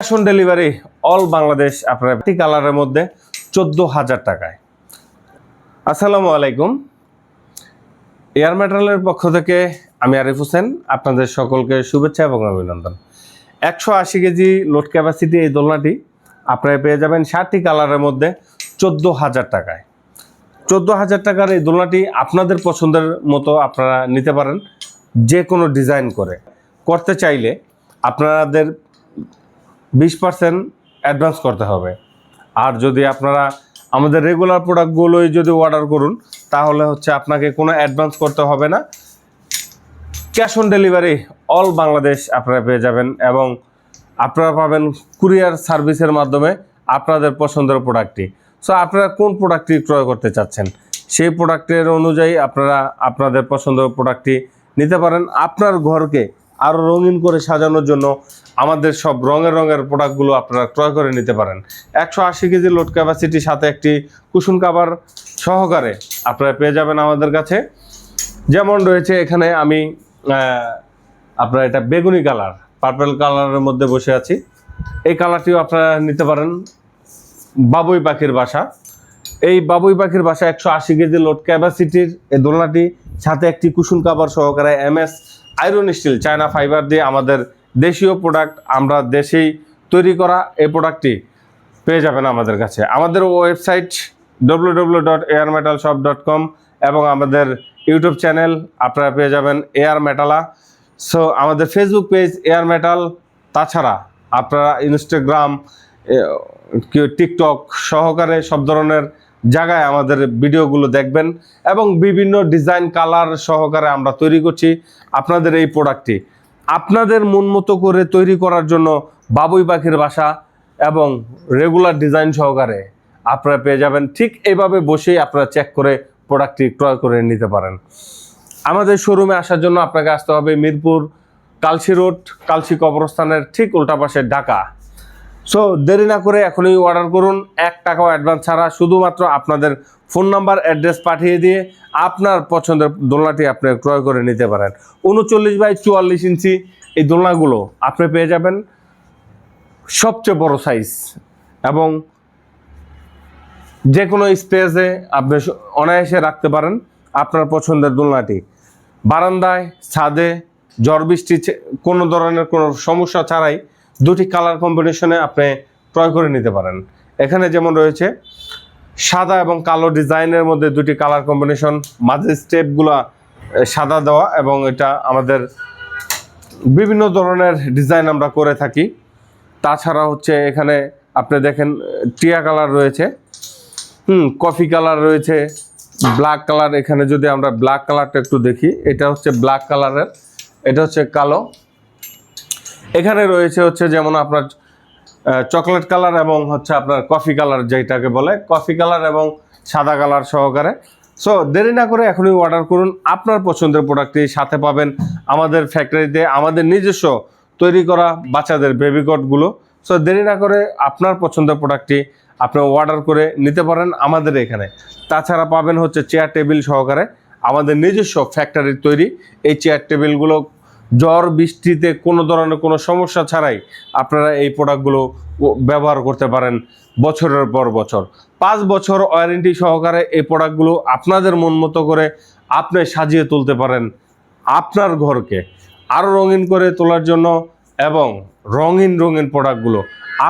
Cash on delivery all Bangladesh আপনার একটি কালারের মধ্যে চোদ্দ হাজার টাকায়। আসসালামু আলাইকুম। এয়ার মেটালের পক্ষ থেকে আমি আরিফ হোসেন, আপনাদের সকলকে শুভেচ্ছা এবং অভিনন্দন। একশো আশি কেজি লোড ক্যাপাসিটি এই দোলনাটি আপনারা পেয়ে যাবেন ষাটটি কালারের মধ্যে চোদ্দ হাজার টাকায়। চোদ্দ হাজার টাকার এই দোলনাটি আপনাদের পছন্দের মতো আপনারা নিতে পারেন, যে কোনো ডিজাইন করে। করতে চাইলে আপনাদের বিশ পার্সেন্ট অ্যাডভান্স করতে হবে। আর যদি আপনারা আমাদের রেগুলার প্রোডাক্টগুলোই যদি অর্ডার করুন, তাহলে হচ্ছে আপনাকে কোনো অ্যাডভান্স করতে হবে না। Cash on delivery all Bangladesh আপনারা পেয়ে যাবেন এবং আপনারা পাবেন কুরিয়ার সার্ভিসের মাধ্যমে আপনাদের পছন্দের প্রোডাক্টটি সো আপনারা কোন প্রোডাক্টটি ক্রয় করতে চাচ্ছেন? সেই প্রোডাক্টের অনুযায়ী আপনারা আপনাদের পছন্দের প্রোডাক্টটি নিতে পারেন। আপনার ঘরকে আরও রঙিন করে সাজানোর জন্য আমাদের সব রঙের রঙের প্রোডাক্টগুলো আপনারা ক্রয় করে নিতে পারেন। একশো আশি কেজি লোড ক্যাপাসিটির সাথে একটি কুশন কাবার সহকারে আপনারা পেয়ে যাবেন আমাদের কাছে। যেমন রয়েছে এখানে আমি আপনার এটা বেগুনি কালার পার্পেল কালারের মধ্যে বসে আছি। এই কালারটিও আপনারা নিতে পারেন বাবুই পাখির বাসা। এই বাবুই পাখির বাসা একশো আশি কেজি লোড ক্যাপাসিটির এই দোলনাটি সাথে একটি কুসুম কাবার সহকারে M S iron steel China fibre দিয়ে আমাদের দেশীয় প্রোডাক্ট আমরা দেশেই তৈরি করা এই প্রোডাক্টটি পেয়ে যাবেন আমাদের কাছে। আমাদের website W W dot air metal dot com এবং আমাদের ইউটিউব চ্যানেল আপনারা পেয়ে যাবেন এয়ার মেটালা সো আমাদের ফেসবুক পেজ এয়ার মেটাল তাছাড়া আপনারা ইনস্টাগ্রাম টিকটক সহকারে সব ধরনের জায়গায় আমাদের ভিডিওগুলো দেখবেন এবং বিভিন্ন ডিজাইন, কালার সহকারে আমরা তৈরি করছি আপনাদের এই প্রোডাক্টটি। আপনাদের মন মতো করে তৈরি করার জন্য বাবুই পাখির বাসা এবং রেগুলার ডিজাইন সহকারে আপনারা পেয়ে যাবেন। ঠিক এইভাবে বসেই আপনারা চেক করে প্রোডাক্টটি ক্রয় করে নিতে পারেন। আমাদের শোরুমে আসার জন্য আপনাকে আসতে হবে মিরপুর, কালসি রোড, কালসি কবরস্থানের ঠিক উল্টা পাশে ঢাকা। সো দেরি না করে এখনই অর্ডার করুন। এক টাকাও অ্যাডভান্স ছাড়া। শুধুমাত্র আপনাদের ফোন নাম্বার অ্যাড্রেস পাঠিয়ে দিয়ে আপনার পছন্দের দোলনাটি আপনি ক্রয় করে নিতে পারেন। উনচল্লিশ বাই চুয়াল্লিশ ইঞ্চি এই দোলনাগুলো আপনি পেয়ে যাবেন সবচেয়ে বড় সাইজ এবং যে কোনো স্পেসে আপনি অনায়াসে রাখতে পারেন আপনার পছন্দের দোলনাটি। বারান্দায়, ছাদে, ঝড় বৃষ্টি কোনো ধরনের কোনো সমস্যা ছাড়াই দুটি কালার কম্বিনেশনে আপনি ক্রয় করে নিতে পারেন। এখানে যেমন রয়েছে, সাদা এবং কালো ডিজাইনের মধ্যে দুটি কালার কম্বিনেশন মাঝে স্টেপগুলো সাদা দেওয়া এবং এটা আমাদের বিভিন্ন ধরনের ডিজাইন আমরা করে থাকি। তাছাড়া হচ্ছে এখানে আপনি দেখেন, টিয়া কালার রয়েছে, হুম কফি কালার রয়েছে ব্ল্যাক কালার এখানে যদি আমরা ব্ল্যাক কালারটা একটু দেখি, এটা হচ্ছে ব্ল্যাক কালারের এটা হচ্ছে কালো। এখানে রয়েছে হচ্ছে যেমন আপনার চকলেট কালার এবং হচ্ছে আপনার কফি কালার যেটাকে বলে কফি কালার এবং সাদা কালার সহকারে। সো দেরি না করে এখনই অর্ডার করুন। আপনার পছন্দের প্রোডাক্টটি সাথে পাবেন আমাদের ফ্যাক্টরিতে আমাদের নিজস্ব তৈরি করা বাচ্চাদের বেবি কোটগুলো সো দেরি না করে আপনার পছন্দের প্রোডাক্টটি আপনি অর্ডার করে নিতে পারেন আমাদের এখানে। তাছাড়া পাবেন হচ্ছে চেয়ার টেবিল সহকারে আমাদের নিজস্ব ফ্যাক্টরির তৈরি। এই চেয়ার টেবিলগুলো জ্বর, বৃষ্টিতে কোনো ধরনের কোনো সমস্যা ছাড়াই আপনারা এই প্রোডাক্টগুলো ব্যবহার করতে পারেন বছরের পর বছর। পাঁচ বছর ওয়ারেন্টি সহকারে এই প্রোডাক্টগুলো আপনাদের মন মতো করে আপনি সাজিয়ে তুলতে পারেন আপনার ঘরকে। আরও রঙিন করে তোলার জন্য এবং রঙিন রঙিন প্রোডাক্টগুলো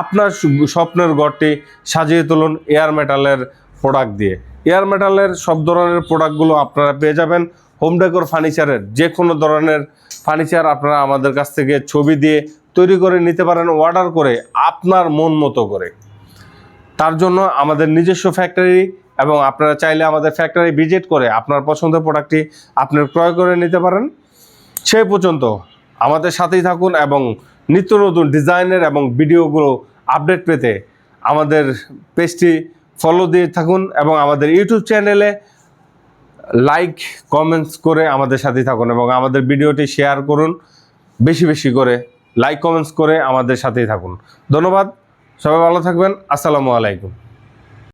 আপনার স্বপ্নের ঘরটি সাজিয়ে তুলুন এয়ার মেটালের প্রোডাক্ট দিয়ে। এয়ার মেটালের সব ধরনের প্রোডাক্টগুলো আপনারা পেয়ে যাবেন। হোম ডেকোর ফার্নিচারের যে কোনো ধরনের ফার্নিচার আপনারা আমাদের কাছ থেকে ছবি দিয়ে তৈরি করে নিতে পারেন, অর্ডার করে আপনার মন মতো করে। তার জন্য আমাদের নিজস্ব ফ্যাক্টরি এবং আপনারা চাইলে আমাদের ফ্যাক্টরি ভিজিট করে আপনার পছন্দের প্রোডাক্টটি আপনি ক্রয় করে নিতে পারেন। সেই পর্যন্ত আমাদের সাথেই থাকুন এবং নিত্য নতুন ডিজাইনের এবং ভিডিওগুলো আপডেট পেতে আমাদের পেজটি ফলো দিয়ে থাকুন এবং আমাদের ইউটিউব চ্যানেলে লাইক কমেন্টস করে আমাদের সাথে থাকুন এবং আমাদের ভিডিওটি শেয়ার করুন। বেশি বেশি করে লাইক কমেন্টস করে আমাদের সাথেই থাকুন। ধন্যবাদ। সবাই ভালো থাকবেন। আসসালামু আলাইকুম।